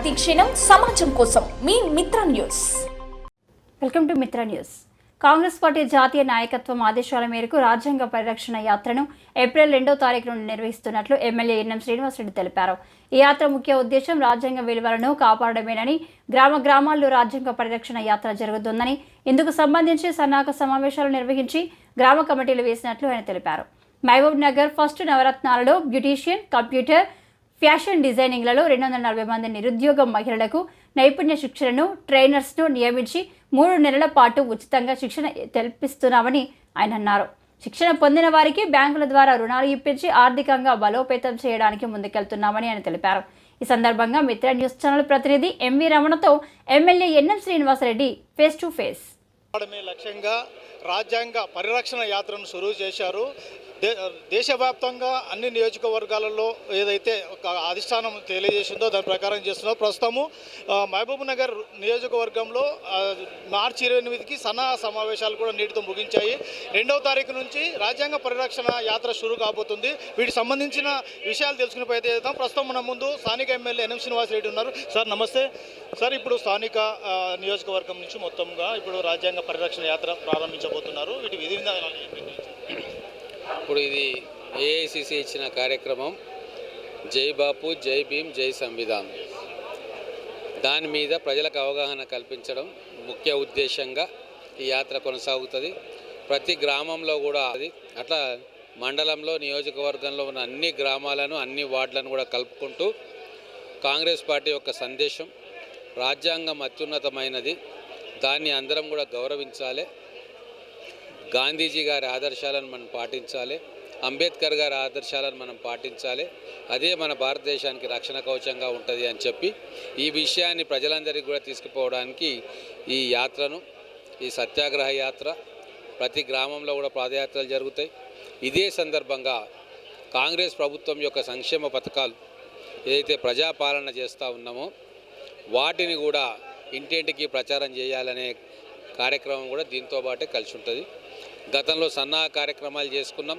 ప్రతిక్షణం సమాజం కోసం మీ Mitra news. Welcome to Mitra news. Congress party జాతీయ నాయకత్వం ఆదేశాల మేరకు రాజ్యాంగ పరిరక్షణ యాత్రను ఏప్రిల్ రెండో తారీఖు నుండి నిర్వహిస్తున్నట్లు ఎమ్మెల్యే ఎన్ఎం శ్రీనివాసరెడ్డి తెలిపారు. ఈ యాత్ర ముఖ్య ఉద్దేశం రాజ్యాంగ విలువలను కాపాడమేనని గ్రామ గ్రామాల్లో రాజ్యాంగ పరిరక్షణ యాత్ర జరుగుతుందని ఇందుకు సంబంధించి సన్నాహక సమావేశాలు నిర్వహించి గ్రామ కమిటీలు వేసినట్లు ఆయన తెలిపారు. మహబూబ్ నగర్ ఫస్ట్ నవరత్నాలలో బ్యూటీషియన్ కంప్యూటర్ ఫ్యాషన్ డిజైనింగ్లలో రెండు వందల నలభై మంది నిరుద్యోగ మహిళలకు నైపుణ్య శిక్షణను ట్రైనర్స్ను నియమించి మూడు నెలల పాటు ఉచితంగా శిక్షణ కల్పిస్తున్నామని ఆయన అన్నారు. శిక్షణ పొందిన వారికి బ్యాంకుల ద్వారా రుణాలు ఇప్పించి ఆర్థికంగా బలోపేతం చేయడానికి ముందుకెళ్తున్నామని ఆయన తెలిపారు. ఈ సందర్భంగా మిత్ర న్యూస్ ఛానల్ ప్రతినిధి MV రమణతో MLA NM Srinivasa Reddy face to face. లక్ష్యంగా రాజ్యాంగ పరిరక్షణ యాత్రను సురువు చేశారు. దేశవ్యాప్తంగా అన్ని నియోజకవర్గాలలో ఏదైతే ఒక అధిష్టానం తెలియజేసిందో దాని ప్రకారం చేస్తున్నాం ప్రస్తుతము మహబూబ్ నగర్ నియోజకవర్గంలో మార్చి ఇరవై ఎనిమిదికి సన్నాహ సమావేశాలు కూడా నీటితో ముగించాయి. రెండవ తారీఖు నుంచి రాజ్యాంగ పరిరక్షణ యాత్ర షురు కాబోతుంది. వీటికి సంబంధించిన విషయాలు తెలుసుకునే ప్రయత్నం చేద్దాం. ప్రస్తుతం మన ముందు స్థానిక ఎమ్మెల్యే ఎన్ఎం శ్రీనివాసరెడ్డి ఉన్నారు. సార్ నమస్తే. సార్ ఇప్పుడు స్థానిక నియోజకవర్గం నుంచి మొత్తంగా ఇప్పుడు రాజ్యాంగ పరిరక్షణ యాత్ర ప్రారంభించబోతున్నారు. వీటి విధి విధానాలు ఇప్పుడు ఇది ఏఐసిసి ఇచ్చిన కార్యక్రమం. జై బాపు జై భీం జై సంవిధాన్. దాని మీద ప్రజలకు అవగాహన కల్పించడం ముఖ్య ఉద్దేశంగా ఈ యాత్ర కొనసాగుతుంది. ప్రతి గ్రామంలో కూడా అది. అట్లా మండలంలో నియోజకవర్గంలో ఉన్న అన్ని గ్రామాలను అన్ని వార్డులను కూడా కలుపుకుంటూ కాంగ్రెస్ పార్టీ యొక్క సందేశం రాజ్యాంగం అత్యున్నతమైనది. దాన్ని అందరం కూడా గౌరవించాలి. గాంధీజీ గారి ఆదర్శాలను మనం పాటించాలి అంబేద్కర్ గారి ఆదర్శాలను మనం పాటించాలి అదే మన భారతదేశానికి రక్షణ కవచంగా ఉంటుంది అని చెప్పి ఈ విషయాన్ని ప్రజలందరికీ కూడా తీసుకుపోవడానికి ఈ యాత్రను ఈ సత్యాగ్రహ యాత్ర ప్రతి గ్రామంలో కూడా పాదయాత్రలు జరుగుతాయి. ఇదే సందర్భంగా కాంగ్రెస్ ప్రభుత్వం యొక్క సంక్షేమ పథకాలు ఏదైతే ప్రజాపాలన చేస్తూ ఉన్నామో వాటిని కూడా ఇంటింటికి ప్రచారం చేయాలనే కార్యక్రమం కూడా దీంతో పాటే కలిసి ఉంటుంది. గతంలో సన్నాహ కార్యక్రమాలు చేసుకున్నాం.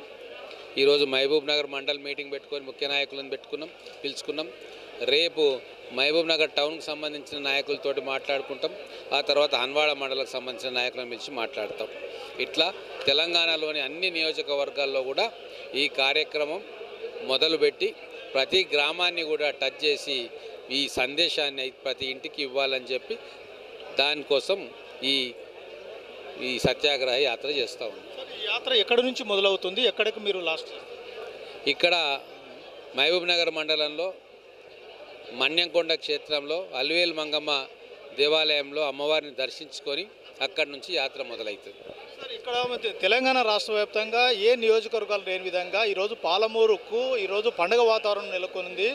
ఈరోజు మహబూబ్ నగర్ మండల్ మీటింగ్ పెట్టుకొని ముఖ్య నాయకులను పెట్టుకున్నాం పిలుచుకున్నాం. రేపు మహబూబ్ నగర్ టౌన్కి సంబంధించిన నాయకులతోటి మాట్లాడుకుంటాం. ఆ తర్వాత హన్వాడ మండలకు సంబంధించిన నాయకులను పిలిచి మాట్లాడతాం. ఇట్లా తెలంగాణలోని అన్ని నియోజకవర్గాల్లో కూడా ఈ కార్యక్రమం మొదలుపెట్టి ప్రతి గ్రామాన్ని కూడా టచ్ చేసి ఈ సందేశాన్ని ప్రతి ఇంటికి ఇవ్వాలని చెప్పి దానికోసం ఈ ఈ సత్యాగ్రహ యాత్ర చేస్తూ ఉన్నాం. సార్, ఈ యాత్ర ఎక్కడి నుంచి మొదలవుతుంది? ఎక్కడికి మీరు లాస్ట్ ఇక్కడ మహబూబ్ నగర్ మండలంలో మన్యంకొండ క్షేత్రంలో అల్వేల్ మంగమ్మ దేవాలయంలో అమ్మవారిని దర్శించుకొని అక్కడి నుంచి యాత్ర మొదలవుతుంది సార్ ఇక్కడ తెలంగాణ రాష్ట్ర వ్యాప్తంగా ఏ నియోజకవర్గాలు లేని విధంగా ఈరోజు పాలమూరుకు ఈరోజు పండుగ వాతావరణం నెలకొంది.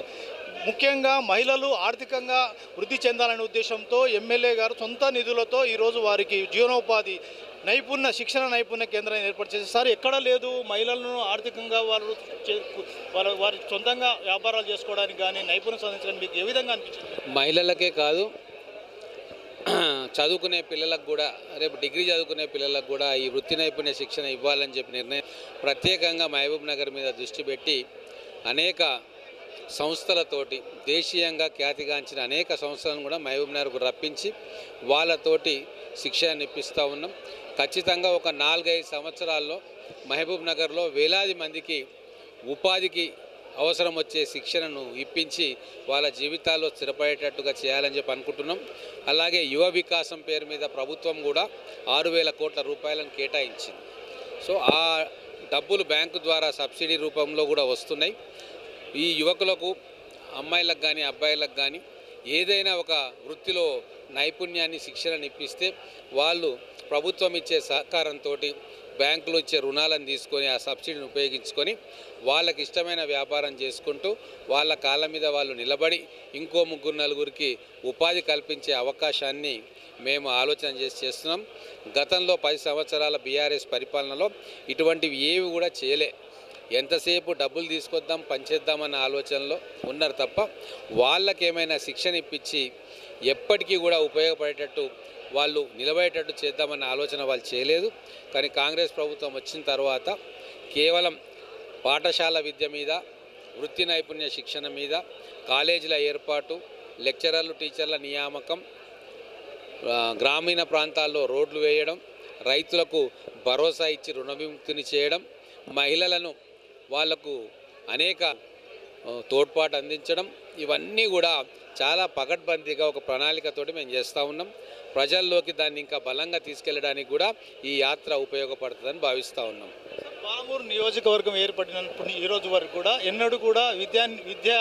ముఖ్యంగా మహిళలు ఆర్థికంగా వృద్ధి చెందాలనే ఉద్దేశంతో ఎమ్మెల్యే గారు సొంత నిధులతో ఈరోజు వారికి జీవనోపాధి నైపుణ్య శిక్షణ నైపుణ్య కేంద్రాన్ని ఏర్పాటు చేసి సార్ ఎక్కడ లేదు. మహిళలను ఆర్థికంగా వాళ్ళు వాళ్ళ వారి సొంతంగా వ్యాపారాలు చేసుకోవడానికి కానీ నైపుణ్యం సాధించడానికి మీకు ఏ విధంగా అనిపించింది మహిళలకే కాదు. చదువుకునే పిల్లలకు కూడా రేపు డిగ్రీ చదువుకునే పిల్లలకు కూడా ఈ వృత్తి నైపుణ్య శిక్షణ ఇవ్వాలని చెప్పి నిర్ణయం ప్రత్యేకంగా మహబూబ్ నగర్ మీద దృష్టి పెట్టి అనేక సంస్థలతోటి దేశీయంగా ఖ్యాతిగాంచిన అనేక సంస్థలను కూడా మహబూబ్నగర్కు రప్పించి వాళ్ళతోటి శిక్షణ ఇప్పిస్తూ ఉన్నాం. ఖచ్చితంగా ఒక నాలుగైదు సంవత్సరాల్లో మహబూబ్ నగర్లో వేలాది మందికి ఉపాధికి అవసరం వచ్చే శిక్షణను ఇప్పించి వాళ్ళ జీవితాల్లో స్థిరపడేటట్టుగా చేయాలని చెప్పి అనుకుంటున్నాం. అలాగే యువ వికాసం పేరు మీద ప్రభుత్వం కూడా ఆరు వేల కోట్ల రూపాయలను కేటాయించింది. సో ఆ డబ్బులు బ్యాంకు ద్వారా సబ్సిడీ రూపంలో కూడా వస్తున్నాయి. ఈ యువకులకు అమ్మాయిలకు కానీ అబ్బాయిలకు కానీ ఏదైనా ఒక వృత్తిలో నైపుణ్యాన్ని శిక్షణను ఇప్పిస్తే వాళ్ళు ప్రభుత్వం ఇచ్చే సహకారంతో బ్యాంకులు ఇచ్చే రుణాలను తీసుకొని ఆ సబ్సిడీని ఉపయోగించుకొని వాళ్ళకి ఇష్టమైన వ్యాపారం చేసుకుంటూ వాళ్ళ కాళ్ళ మీద వాళ్ళు నిలబడి ఇంకో ముగ్గురు నలుగురికి ఉపాధి కల్పించే అవకాశాన్ని మేము ఆలోచన చేసి చేస్తున్నాం. గతంలో పది సంవత్సరాల బీఆర్ఎస్ పరిపాలనలో ఇటువంటివి ఏవి కూడా చేయలే. ఎంతసేపు డబ్బులు తీసుకొద్దాం పంచేద్దామన్న ఆలోచనలో ఉన్నారు తప్ప వాళ్ళకేమైనా శిక్షణ ఇప్పించి ఎప్పటికీ కూడా ఉపయోగపడేటట్టు వాళ్ళు నిలబడేటట్టు చేద్దామన్న ఆలోచన వాళ్ళు చేయలేదు. కానీ కాంగ్రెస్ ప్రభుత్వం వచ్చిన తర్వాత కేవలం పాఠశాల విద్య మీద వృత్తి నైపుణ్య శిక్షణ మీద కాలేజీల ఏర్పాటు లెక్చరర్లు టీచర్ల నియామకం గ్రామీణ ప్రాంతాల్లో రోడ్లు వేయడం రైతులకు భరోసా ఇచ్చి రుణ విముక్తిని చేయడం మహిళలను వాళ్ళకు అనేక తోడ్పాటు అందించడం ఇవన్నీ కూడా చాలా పకడ్బందీగా ఒక ప్రణాళికతోటి మేము చేస్తూ ఉన్నాం. ప్రజల్లోకి దాన్ని ఇంకా బలంగా తీసుకెళ్ళడానికి కూడా ఈ యాత్ర ఉపయోగపడుతుందని భావిస్తూ ఉన్నాం. పాలమూరు నియోజకవర్గం ఏర్పడినప్పుడు ఈ రోజు వరకు కూడా ఎన్నడూ కూడా విద్యా విద్యా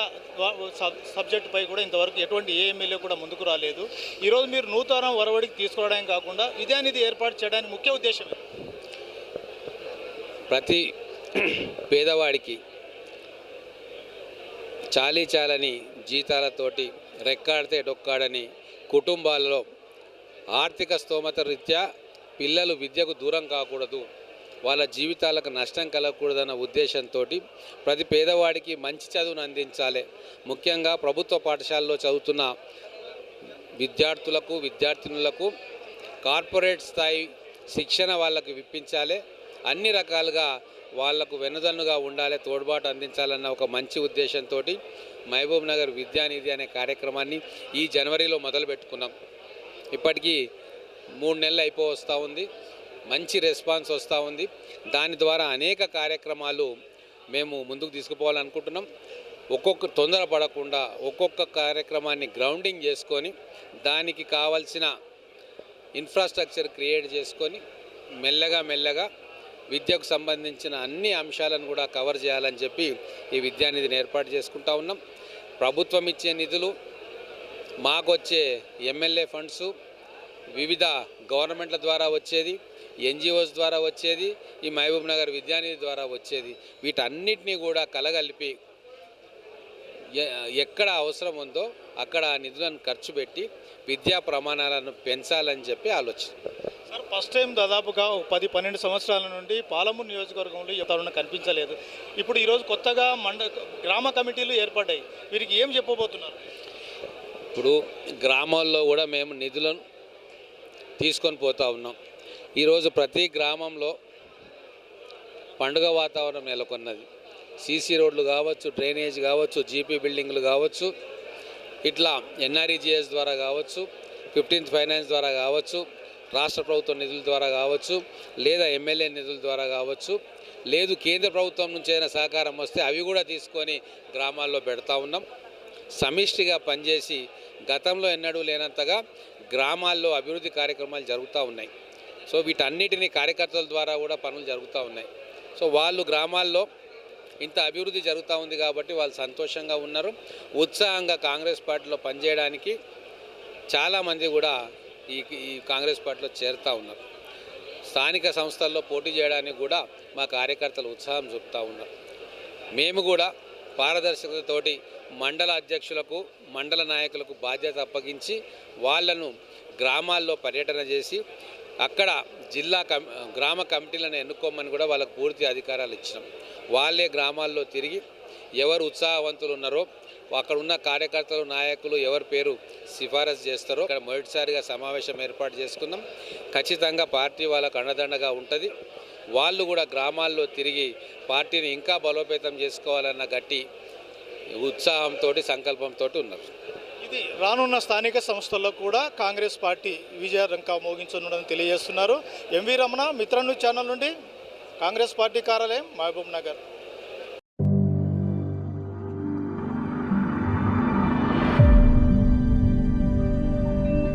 సబ్జెక్టుపై కూడా ఇంతవరకు ఎటువంటి ఏ ఎమ్మెల్యే కూడా ముందుకు రాలేదు. ఈరోజు మీరు నూతన వరవడికి తీసుకురావడానికి కాకుండా విద్యానిధి ఏర్పాటు చేయడానికి ముఖ్య ఉద్దేశం? ప్రతి పేదవాడికి చాలీ చాలని జీతాలతోటి రెక్కాడితే డొక్కాడని కుటుంబాలలో ఆర్థిక స్తోమత రీత్యా పిల్లలు విద్యకు దూరం కాకూడదు వాళ్ళ జీవితాలకు నష్టం కలగకూడదన్న ఉద్దేశంతో ప్రతి పేదవాడికి మంచి చదువును అందించాలి. ముఖ్యంగా ప్రభుత్వ పాఠశాలలో చదువుతున్న విద్యార్థులకు విద్యార్థినులకు కార్పొరేట్ స్థాయి శిక్షణ వాళ్ళకు ఇప్పించాలి అన్ని రకాలుగా వాళ్ళకు వెనుదన్నుగా ఉండాలి తోడ్పాటు అందించాలన్న ఒక మంచి ఉద్దేశంతో మహబూబ్ నగర్ విద్యానిధి అనే కార్యక్రమాన్ని ఈ జనవరిలో మొదలుపెట్టుకున్నాం ఇప్పటికీ మూడు నెలలు అయిపో వస్తూ ఉంది. మంచి రెస్పాన్స్ వస్తూ ఉంది. దాని ద్వారా అనేక కార్యక్రమాలు మేము ముందుకు తీసుకుపోవాలనుకుంటున్నాం. ఒక్కొక్క తొందర పడకుండా ఒక్కొక్క కార్యక్రమాన్ని గ్రౌండింగ్ చేసుకొని దానికి కావలసిన ఇన్ఫ్రాస్ట్రక్చర్ క్రియేట్ చేసుకొని మెల్లగా మెల్లగా విద్యకు సంబంధించిన అన్ని అంశాలను కూడా కవర్ చేయాలని చెప్పి ఈ విద్యానిధిని ఏర్పాటు చేసుకుంటా ఉన్నాం. ప్రభుత్వం ఇచ్చే నిధులు మాకు వచ్చే ఎమ్మెల్యే ఫండ్స్ వివిధ గవర్నమెంట్ల ద్వారా వచ్చేది ఎన్జిఓస్ ద్వారా వచ్చేది ఈ మహబూబ్ నగర్ విద్యానిధి ద్వారా వచ్చేది. వీటన్నిటినీ కూడా కలగలిపి ఎక్కడ అవసరం ఉందో అక్కడ ఆ నిధులను ఖర్చు పెట్టి విద్యా ప్రమాణాలను పెంచాలని చెప్పి ఆలోచన. ఫస్ట్ టైం దాదాపుగా ఒక పది పన్నెండు సంవత్సరాల నుండి పాలమూరు నియోజకవర్గంలో ఈ తరుణ కనిపించలేదు. ఇప్పుడు ఈరోజు కొత్తగా మండ గ్రామ కమిటీలు ఏర్పడ్డాయి. వీరికి ఏం చెప్పబోతున్నారు? ఇప్పుడు గ్రామాల్లో కూడా మేము నిధులను తీసుకొని పోతా ఉన్నాం. ఈరోజు ప్రతి గ్రామంలో పండుగ వాతావరణం నెలకొన్నది. సీసీ రోడ్లు కావచ్చు డ్రైనేజ్ కావచ్చు జీపీ బిల్డింగ్లు కావచ్చు ఇట్లా ఎన్ఆర్ఈజిఎస్ ద్వారా కావచ్చు ఫిఫ్టీన్త్ ఫైనాన్స్ ద్వారా కావచ్చు రాష్ట్ర ప్రభుత్వ నిధుల ద్వారా కావచ్చు లేదా ఎమ్మెల్యే నిధుల ద్వారా కావచ్చు లేదు కేంద్ర ప్రభుత్వం నుంచి అయినా సహకారం వస్తే అవి కూడా తీసుకొని గ్రామాల్లో పెడతా ఉన్నాం. సమిష్టిగా పనిచేసి గతంలో ఎన్నడూ లేనంతగా గ్రామాల్లో అభివృద్ధి కార్యక్రమాలు జరుగుతూ ఉన్నాయి. సో వీటన్నిటిని కార్యకర్తల ద్వారా కూడా పనులు జరుగుతూ ఉన్నాయి. సో వాళ్ళు గ్రామాల్లో ఇంత అభివృద్ధి జరుగుతూ ఉంది కాబట్టి వాళ్ళు సంతోషంగా ఉన్నారు. ఉత్సాహంగా కాంగ్రెస్ పార్టీలో పనిచేయడానికి చాలామంది కూడా ఈ ఈ కాంగ్రెస్ పార్టీలో చేరుతూ ఉన్నారు. స్థానిక సంస్థల్లో పోటీ చేయడానికి కూడా మా కార్యకర్తలు ఉత్సాహం చూపుతూ ఉన్నారు. మేము కూడా పారదర్శకతతోటి మండల అధ్యక్షులకు మండల నాయకులకు బాధ్యత అప్పగించి వాళ్ళను గ్రామాల్లో పర్యటన చేసి అక్కడ జిల్లా కమి గ్రామ కమిటీలను ఎన్నుకోమని కూడా వాళ్ళకు పూర్తి అధికారాలు ఇచ్చినాం. వాళ్ళే గ్రామాల్లో తిరిగి ఎవరు ఉత్సాహవంతులు ఉన్నారో అక్కడ ఉన్న కార్యకర్తలు నాయకులు ఎవరి పేరు సిఫారసు చేస్తారో ఇక్కడ మొదటిసారిగా సమావేశం ఏర్పాటు చేసుకున్నాం ఖచ్చితంగా పార్టీ వాళ్ళకు అండదండగా ఉంటుంది. వాళ్ళు కూడా గ్రామాల్లో తిరిగి పార్టీని ఇంకా బలోపేతం చేసుకోవాలన్న గట్టి ఉత్సాహంతో సంకల్పంతో ఉన్నారు. ఇది రానున్న స్థానిక సంస్థల్లో కూడా కాంగ్రెస్ పార్టీ విజయ రంకా మోగించనుండని తెలియజేస్తున్నారు. ఎంవి రమణ మిత్రను ఛానల్ నుండి కాంగ్రెస్ పార్టీ కార్యాలయం మహబూబ్ నగర్.